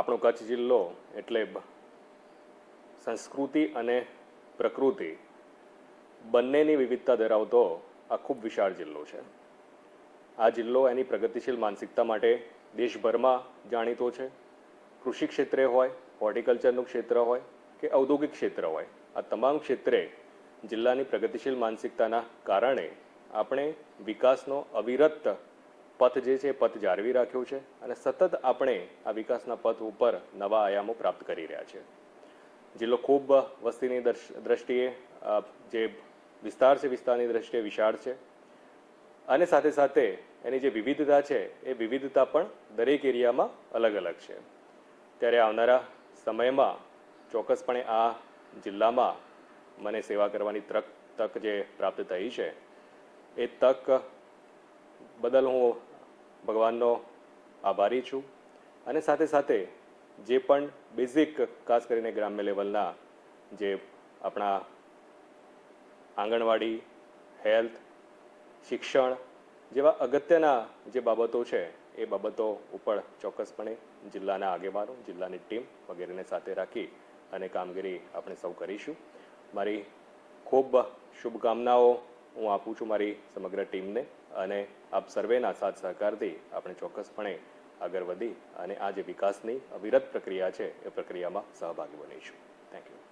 આપણો કચ્છ જિલ્લો એટલે સંસ્કૃતિ અને પ્રકૃતિ બંનેની વિવિધતા ધરાવતો આ ખૂબ વિશાળ જિલ્લો છે. આ જિલ્લો એની પ્રગતિશીલ માનસિકતા માટે દેશભરમાં જાણીતો છે. કૃષિ ક્ષેત્રે હોય, હોર્ટિકલ્ચરનું ક્ષેત્ર હોય કે ઔદ્યોગિક ક્ષેત્ર હોય, આ તમામ ક્ષેત્રે જિલ્લાની પ્રગતિશીલ માનસિકતાના કારણે આપણે વિકાસનો અવિરત પથ જે છે પથ જાળવી રાખ્યો છે અને સતત આપણે આ વિકાસના પથ ઉપર નવા આયામો પ્રાપ્ત કરી રહ્યા છે. જિલ્લો ખૂબ વસ્તીની દ્રષ્ટિએ જે વિસ્તાર છે વિસ્તારની દ્રષ્ટિએ વિશાળ છે. અને સાથે સાથે એની જે વિવિધતા છે એ વિવિધતા પણ દરેક એરિયામાં અલગ અલગ છે. ત્યારે આવનારા સમયમાં ચોક્કસપણે આ જિલ્લામાં મને સેવા કરવાની તક તક જે પ્રાપ્ત થઈ છે, એ તક બદલ હું ભગવાનનો આભારી છું. અને સાથે સાથે જે પણ બેઝિક ખાસ કરીને ગ્રામ્ય લેવલના જે આપણા આંગણવાડી હેલ્થ શિક્ષણ જેવા અગત્યના જે બાબતો છે, એ બાબતો ઉપર ચોક્કસપણે જિલ્લાના આગેવાનો, જિલ્લાની ટીમ વગેરેને સાથે રાખી અને કામગીરી આપણે સૌ કરીશું. મારી ખૂબ શુભકામનાઓ હું આપું છું મારી સમગ્ર ટીમને અને આપ સર્વેના સાથ સહકારથી આપણે ચોક્કસપણે આગળ વધી અને આ જે વિકાસની અવિરત પ્રક્રિયા છે, એ પ્રક્રિયામાં સહભાગી બનીશું. Thank you